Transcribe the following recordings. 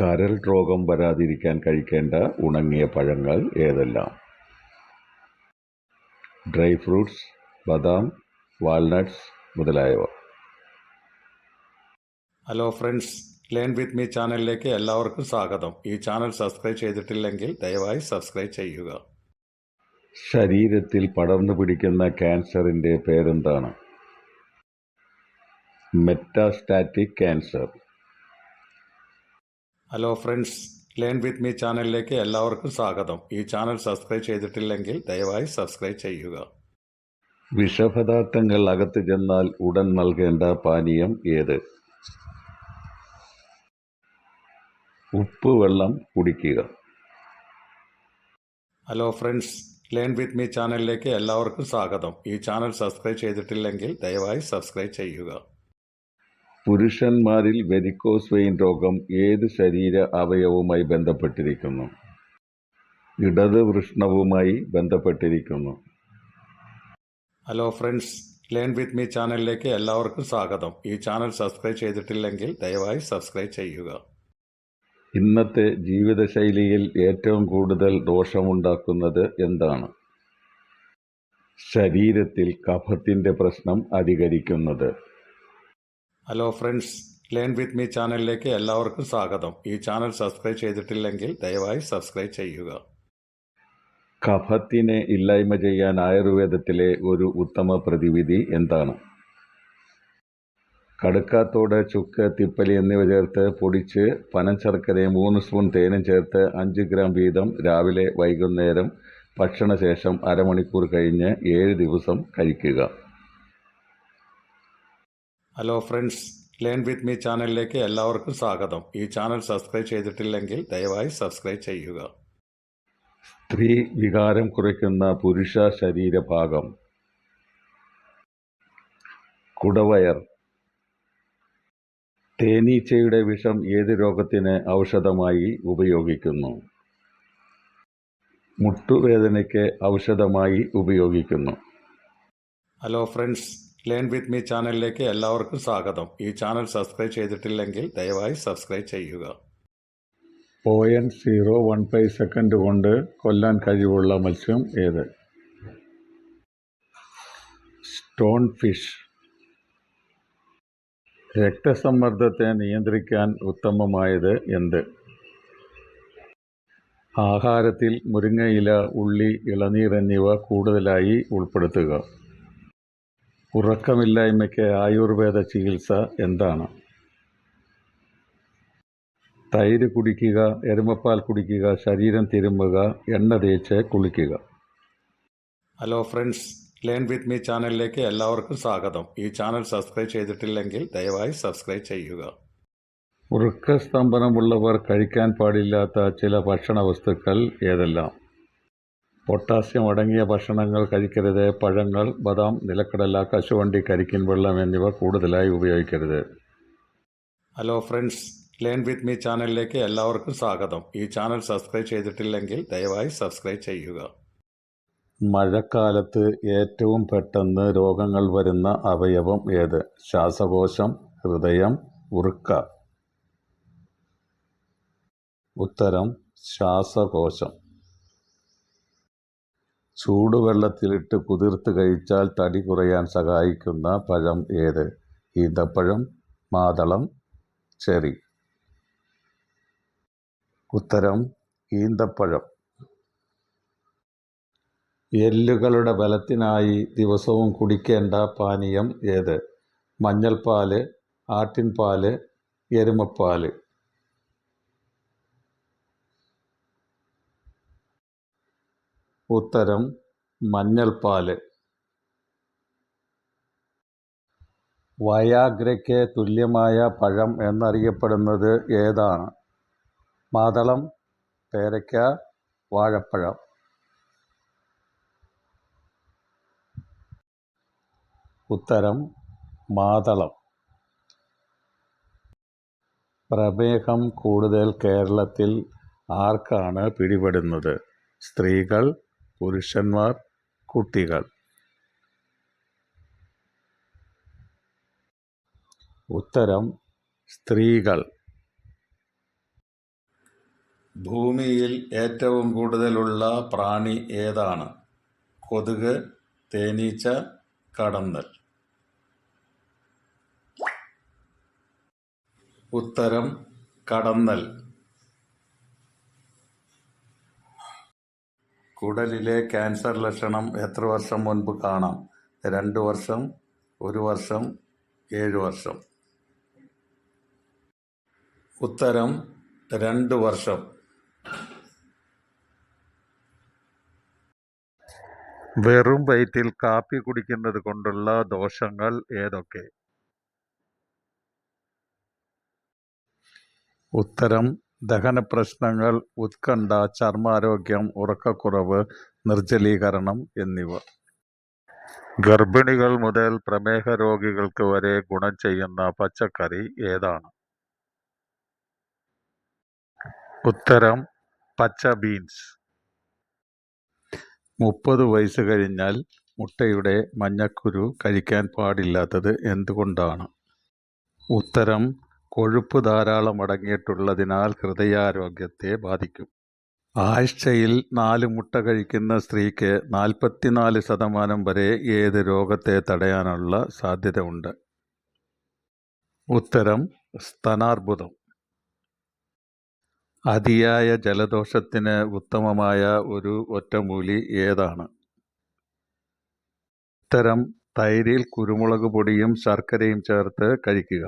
കരൾ രോഗം വരാതിരിക്കാൻ കഴിക്കേണ്ട ഉണങ്ങിയ പഴങ്ങൾ ഏതെല്ലാം? ഡ്രൈ ഫ്രൂട്ട്സ് ബദാം വാൽനട്ട്സ് മുതലായവ. Hello friends learn with me ചാനലിലേക്ക് എല്ലാവർക്കും സ്വാഗതം. ഈ ചാനൽ സബ്സ്ക്രൈബ് ചെയ്തിട്ടില്ലെങ്കിൽ ദയവായി സബ്സ്ക്രൈബ് ചെയ്യുക. ശരീരത്തിൽ പടർന്നു പിടിക്കുന്ന ക്യാൻസറിന്റെ പേരെന്താണ്? Metastatic cancer. Hello friends learn with me ചാനലിലേക്ക് എല്ലാവർക്കും സ്വാഗതം. ഈ ചാനൽ സബ്സ്ക്രൈബ് ചെയ്തിട്ടില്ലെങ്കിൽ ദയവായി സബ്സ്ക്രൈബ് ചെയ്യുക. വിഷപദാർത്ഥങ്ങൾ അകത്ത് ചെന്നാൽ ഉടൻ നൽകേണ്ട പാനീയം ഏത്? ഉപ്പ് വെള്ളം കുടിക്കുക. Hello friends learn with me ചാനലിലേക്ക് എല്ലാവർക്കും സ്വാഗതം. ഈ ചാനൽ സബ്സ്ക്രൈബ് ചെയ്തിട്ടില്ലെങ്കിൽ ദയവായി സബ്സ്ക്രൈബ് ചെയ്യുക. പുരുഷന്മാരിൽ വെരിക്കോസ് വെയിൻ രോഗം ഏത് ശരീര അവയവുമായി ബന്ധപ്പെട്ടിരിക്കുന്നു? ഇടത് വൃഷ്ണവുമായി ബന്ധപ്പെട്ടിരിക്കുന്നു. Hello friends learn with me ചാനലിലേക്ക് എല്ലാവർക്കും സ്വാഗതം. ഈ ചാനൽ സബ്സ്ക്രൈബ് ചെയ്തിട്ടില്ലെങ്കിൽ ദയവായി സബ്സ്ക്രൈബ് ചെയ്യുക. ഇന്നത്തെ ജീവിതശൈലിയിൽ ഏറ്റവും കൂടുതൽ ദോഷമുണ്ടാക്കുന്നത് എന്താണ്? ശരീരത്തിൽ കഫത്തിന്റെ പ്രശ്നം അധികരിക്കുന്നത്. Hello friends learn with me ചാനലിലേക്ക് എല്ലാവർക്കും സ്വാഗതം. ഈ ചാനൽ സബ്സ്ക്രൈബ് ചെയ്തിട്ടില്ലെങ്കിൽ ദയവായി സബ്സ്ക്രൈബ് ചെയ്യുക. കഫത്തിനെ ഇല്ലായ്മ ചെയ്യാൻ ആയുർവേദത്തിലെ ഒരു ഉത്തമ പ്രതിവിധി എന്താണ്? കടുക്കാത്തോട് ചുക്ക് തിപ്പലി എന്നിവ ചേർത്ത് പൊടിച്ച് പനഞ്ചർക്കരയും മൂന്ന് സ്പൂൺ തേനും ചേർത്ത് അഞ്ച് ഗ്രാം വീതം രാവിലെ വൈകുന്നേരം ഭക്ഷണശേഷം അരമണിക്കൂർ കഴിഞ്ഞ് ഏഴ് ദിവസം കഴിക്കുക. Hello friends learn with me ചാനലിലേക്ക് എല്ലാവർക്കും സ്വാഗതം. ഈ ചാനൽ സബ്സ്ക്രൈബ് ചെയ്തിട്ടില്ലെങ്കിൽ ദയവായി സബ്സ്ക്രൈബ് ചെയ്യുക. സ്ത്രീ വികാരം കുറയ്ക്കുന്ന പുരുഷ ശരീരഭാഗം. കുടവയർ. തേനീച്ചയുടെ വിഷം ഏത് രോഗത്തിന് ഔഷധമായി ഉപയോഗിക്കുന്നു? മുട്ടുവേദനയ്ക്ക് ഔഷധമായി ഉപയോഗിക്കുന്നു. Hello friends learn with me ചാനലിലേക്ക് എല്ലാവർക്കും സ്വാഗതം. ഈ ചാനൽ സബ്സ്ക്രൈബ് ചെയ്തിട്ടില്ലെങ്കിൽ ദയവായി സബ്സ്ക്രൈബ് ചെയ്യുക. Point zero one five second കൊണ്ട് കൊല്ലാൻ കഴിവുള്ള മത്സ്യം ഏത്? Stone fish. രക്തസമ്മർദ്ദത്തെ നിയന്ത്രിക്കാൻ ഉത്തമമായത് എന്ത്? ആഹാരത്തിൽ മുരിങ്ങയില ഉള്ളി ഇളനീർ എന്നിവ കൂടുതലായി ഉൾപ്പെടുത്തുക. ഉറക്കമില്ലായ്മയ്ക്ക് ആയുർവേദ ചികിത്സ എന്താണ്? തൈര് കുടിക്കുക എരുമപ്പാൽ കുടിക്കുക ശരീരം തിരുമ്മുക എണ്ണ തേച്ച് കുളിക്കുക. Hello friends learn with me ചാനലിലേക്ക് എല്ലാവർക്കും സ്വാഗതം. ഈ ചാനൽ സബ്സ്ക്രൈബ് ചെയ്തിട്ടില്ലെങ്കിൽ ദയവായി സബ്സ്ക്രൈബ് ചെയ്യുക. വൃക്കസ്തംഭനമുള്ളവർ കഴിക്കാൻ പാടില്ലാത്ത ചില ഭക്ഷണ വസ്തുക്കൾ ഏതെല്ലാം? പൊട്ടാസ്യം അടങ്ങിയ ഭക്ഷണങ്ങൾ കഴിക്കരുത്. പഴങ്ങൾ ബദാം നിലക്കടല കശുവണ്ടി കരിക്കിൻ വെള്ളം എന്നിവ കൂടുതലായി ഉപയോഗിക്കരുത്. Hello friends learn with me ചാനലിലേക്ക് എല്ലാവർക്കും സ്വാഗതം. ഈ ചാനൽ സബ്സ്ക്രൈബ് ചെയ്തിട്ടില്ലെങ്കിൽ ദയവായി സബ്സ്ക്രൈബ് ചെയ്യുക. മഴക്കാലത്ത് ഏറ്റവും പെട്ടെന്ന് രോഗങ്ങൾ വരുന്ന അവയവം ഏത്? ശ്വാസകോശം ഹൃദയം ഉറുക്ക. ഉത്തരം ശ്വാസകോശം. ചൂടുവെള്ളത്തിലിട്ട് കുതിർത്ത് കഴിച്ചാൽ തടി കുറയാൻ സഹായിക്കുന്ന പഴം ഏത്? ഈന്തപ്പഴം മാതളം ചെറി. ഉത്തരം ഈന്തപ്പഴം. എല്ലുകളുടെ ബലത്തിനായി ദിവസവും കുടിക്കേണ്ട പാനീയം ഏത്? മഞ്ഞൾപ്പാൽ ആട്ടിൻപാൽ എരുമപ്പാൽ. ഉത്തരം മഞ്ഞൾപ്പാൽ. വയാഗ്രയ്ക്ക് തുല്യമായ പഴം എന്നറിയപ്പെടുന്നത് ഏതാണ്? മാതളം പേരയ്ക്ക വാഴപ്പഴം. ഉത്തരം മാതളം. പ്രമേഹം കൂടുതൽ കേരളത്തിൽ ആർക്കാണ് പിടിപെടുന്നത്? സ്ത്രീകൾ പുരുഷന്മാർ കുട്ടികൾ. ഉത്തരം സ്ത്രീകൾ. ഭൂമിയിൽ ഏറ്റവും കൂടുതലുള്ള പ്രാണി ഏതാണ്? കൊതുക് തേനീച്ച കടന്നൽ. ഉത്തരം കടന്നൽ. കുടലിലെ ക്യാൻസർ ലക്ഷണം എത്ര വർഷം മുൻപ് കാണാം? രണ്ട് വർഷം ഒരു വർഷം ഏഴ് വർഷം. ഉത്തരം രണ്ട് വർഷം. വെറും വയറ്റിൽ കാപ്പി കുടിക്കുന്നത് കൊണ്ടുള്ള ദോഷങ്ങൾ ഏതൊക്കെ? ഉത്തരം ദഹനപ്രശ്നങ്ങൾ ഉത്കണ്ഠ ചർമ്മാരോഗ്യം ഉറക്കക്കുറവ് നിർജലീകരണം എന്നിവ. ഗർഭിണികൾ മുതൽ പ്രമേഹ രോഗികൾക്ക് വരെ ഗുണം ചെയ്യുന്ന പച്ചക്കറി ഏതാണ്? ഉത്തരം പച്ച ബീൻസ്. മുപ്പത് വയസ്സ് കഴിഞ്ഞാൽ മുട്ടയുടെ മഞ്ഞക്കുരു കഴിക്കാൻ പാടില്ലാത്തത് എന്തുകൊണ്ടാണ്? ഉത്തരം കൊഴുപ്പ് ധാരാളം അടങ്ങിയിട്ടുള്ളതിനാൽ ഹൃദയാരോഗ്യത്തെ ബാധിക്കും. ആഴ്ചയിൽ നാല് മുട്ട കഴിക്കുന്ന സ്ത്രീക്ക് നാൽപ്പത്തിനാല് ശതമാനം വരെ ഏത് രോഗത്തെ തടയാനുള്ള സാധ്യത ഉണ്ട് ഉത്തരം സ്തനാർബുദം. അതിയായ ജലദോഷത്തിന് ഉത്തമമായ ഒരു ഒറ്റമൂലി ഏതാണ്? ഉത്തരം തൈരിൽ കുരുമുളക് പൊടിയും ശർക്കരയും ചേർത്ത് കഴിക്കുക.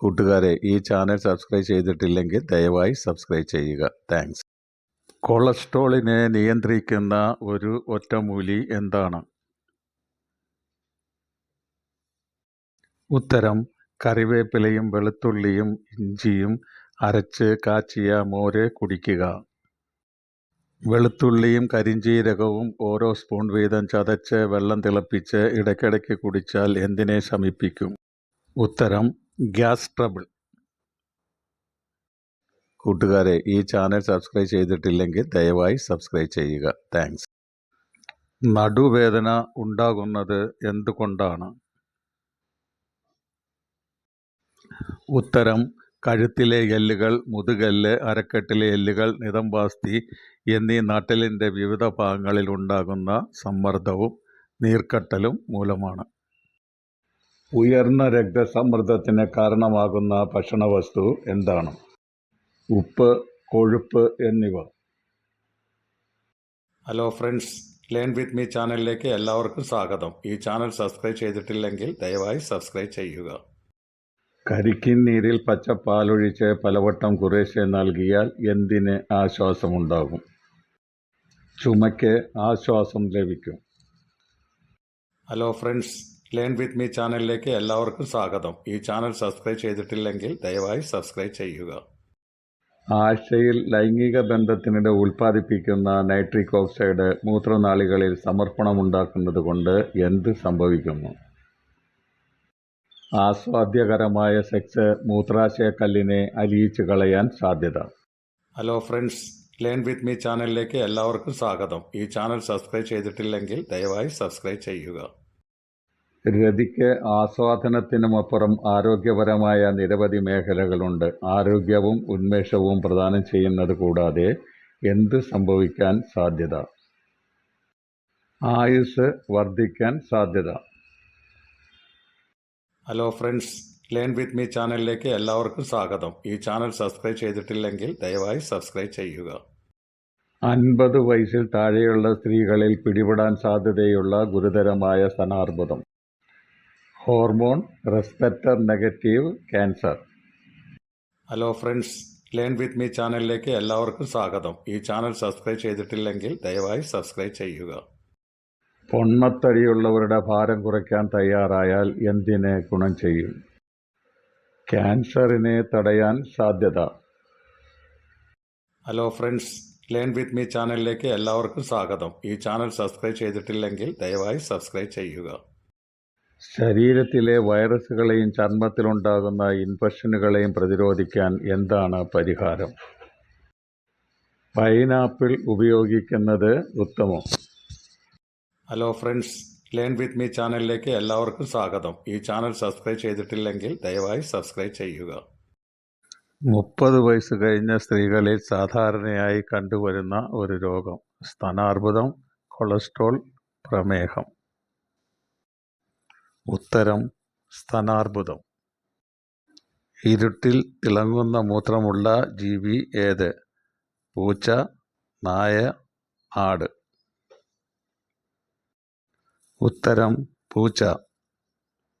കൂട്ടുകാരെ ഈ ചാനൽ സബ്സ്ക്രൈബ് ചെയ്തിട്ടില്ലെങ്കിൽ ദയവായി സബ്സ്ക്രൈബ് ചെയ്യുക. താങ്ക്സ്. കൊളസ്ട്രോളിനെ നിയന്ത്രിക്കുന്ന ഒരു ഒറ്റമൂലി എന്താണ്? ഉത്തരം കറിവേപ്പിലയും വെളുത്തുള്ളിയും ഇഞ്ചിയും അരച്ച് കാച്ചിയ മോര് കുടിക്കുക. വെളുത്തുള്ളിയും കരിഞ്ചീരകവും ഓരോ സ്പൂൺ വീതം ചതച്ച് വെള്ളം തിളപ്പിച്ച് ഇടയ്ക്കിടയ്ക്ക് കുടിച്ചാൽ എന്തിനെ ശമിപ്പിക്കും? ഉത്തരം ഗ്യാസ് ട്രബിൾ. കൂട്ടുകാരെ ഈ ചാനൽ സബ്സ്ക്രൈബ് ചെയ്തിട്ടില്ലെങ്കിൽ ദയവായി സബ്സ്ക്രൈബ് ചെയ്യുക. താങ്ക്സ്. നടുവേദന ഉണ്ടാകുന്നത് എന്തുകൊണ്ടാണ്? ഉത്തരം കഴുത്തിലെ എല്ലുകൾ മുതുകല്ല് അരക്കെട്ടിലെ എല്ലുകൾ നിതംബാസ്തി എന്നീ നട്ടലിന്റെ വിവിധ ഭാഗങ്ങളിൽ ഉണ്ടാകുന്ന സമ്മർദ്ദവും നീർക്കട്ടലും മൂലമാണ്. ഉയർന്ന രക്തസമ്മർദ്ദത്തിന് കാരണമാകുന്ന ഭക്ഷണവസ്തു എന്താണ്? ഉപ്പ് കൊഴുപ്പ് എന്നിവ. Hello friends learn with me ചാനലിലേക്ക് എല്ലാവർക്കും സ്വാഗതം. ഈ ചാനൽ സബ്സ്ക്രൈബ് ചെയ്തിട്ടില്ലെങ്കിൽ ദയവായി സബ്സ്ക്രൈബ് ചെയ്യുക. കരിക്കിൻ നീരിൽ പച്ചപ്പാലൊഴിച്ച് പലവട്ടം കുറേശ്ശെ നൽകിയാൽ എന്തിന് ആശ്വാസമുണ്ടാകും? ചുമയ്ക്ക് ആശ്വാസം ലഭിക്കും. Hello friends learn with me ചാനലിലേക്ക് എല്ലാവർക്കും സ്വാഗതം. ഈ ചാനൽ സബ്സ്ക്രൈബ് ചെയ്തിട്ടില്ലെങ്കിൽ ദയവായി സബ്സ്ക്രൈബ് ചെയ്യുക. ആഴ്ചയിൽ ലൈംഗിക ബന്ധത്തിനിടെ ഉൽപ്പാദിപ്പിക്കുന്ന നൈട്രിക് ഓക്സൈഡ് മൂത്രനാളികളിൽ സമർപ്പണമുണ്ടാക്കുന്നത് കൊണ്ട് എന്ത് സംഭവിക്കുന്നു? ആസ്വാദ്യകരമായ സെക്സ് മൂത്രാശയക്കല്ലിനെ അലിയിച്ചു കളയാൻ സാധ്യത. Hello friends learn with me ചാനലിലേക്ക് എല്ലാവർക്കും സ്വാഗതം. ഈ ചാനൽ സബ്സ്ക്രൈബ് ചെയ്തിട്ടില്ലെങ്കിൽ ദയവായി സബ്സ്ക്രൈബ് ചെയ്യുക. രതിക്ക് ആസ്വാദനത്തിനുമപ്പുറം ആരോഗ്യപരമായ നിരവധി മേഖലകളുണ്ട്. ആരോഗ്യവും ഉന്മേഷവും പ്രദാനം ചെയ്യുന്നത് കൂടാതെ എന്ത് സംഭവിക്കാൻ സാധ്യത? ആയുസ് വർദ്ധിക്കാൻ സാധ്യത? Hello friends learn with me ചാനലിലേക്ക് എല്ലാവർക്കും സ്വാഗതം. ഈ ചാനൽ സബ്സ്ക്രൈബ് ചെയ്തിട്ടില്ലെങ്കിൽ ദയവായി സബ്സ്ക്രൈബ് ചെയ്യുക. അൻപത് വയസ്സിൽ താഴെയുള്ള സ്ത്രീകളിൽ പിടിപെടാൻ സാധ്യതയുള്ള ഗുരുതരമായ സ്തനാർബുദം. Hormone receptor negative cancer. Hello friends learn with me ചാനലിലേക്ക് എല്ലാവർക്കും സ്വാഗതം. ഈ ചാനൽ സബ്സ്ക്രൈബ് ചെയ്തിട്ടില്ലെങ്കിൽ ദയവായി സബ്സ്ക്രൈബ് ചെയ്യുക. പൊണ്ണത്തടിയുള്ളവരുടെ ഭാരം കുറയ്ക്കാൻ തയ്യാറായാൽ എന്തിനെ ഗുണം ചെയ്യും? ക്യാൻസറിനെ തടയാൻ സാധ്യത. Hello friends learn with me ചാനലിലേക്ക് എല്ലാവർക്കും സ്വാഗതം. ഈ ചാനൽ സബ്സ്ക്രൈബ് ചെയ്തിട്ടില്ലെങ്കിൽ ദയവായി സബ്സ്ക്രൈബ് ചെയ്യുക. ശരീരത്തിലെ വൈറസുകളെയും ചർമ്മത്തിലുണ്ടാകുന്ന ഇൻഫെക്ഷനുകളെയും പ്രതിരോധിക്കാൻ എന്താണ് പരിഹാരം? പൈനാപ്പിൾ ഉപയോഗിക്കുന്നത് ഉത്തമം. Hello friends learn with me ചാനലിലേക്ക് എല്ലാവർക്കും സ്വാഗതം. ഈ ചാനൽ സബ്സ്ക്രൈബ് ചെയ്തിട്ടില്ലെങ്കിൽ ദയവായി സബ്സ്ക്രൈബ് ചെയ്യുക. മുപ്പത് വയസ്സ് കഴിഞ്ഞ സ്ത്രീകളിൽ സാധാരണയായി കണ്ടുവരുന്ന ഒരു രോഗം സ്തനാർബുദം കൊളസ്ട്രോൾ പ്രമേഹം. ഉത്തരം സ്തനാർബുദം. ഇരുട്ടിൽ തിളങ്ങുന്ന മൂത്രമുള്ള ജീവി ഏത്? പൂച്ച നായ ആട്. ഉത്തരം പൂച്ച.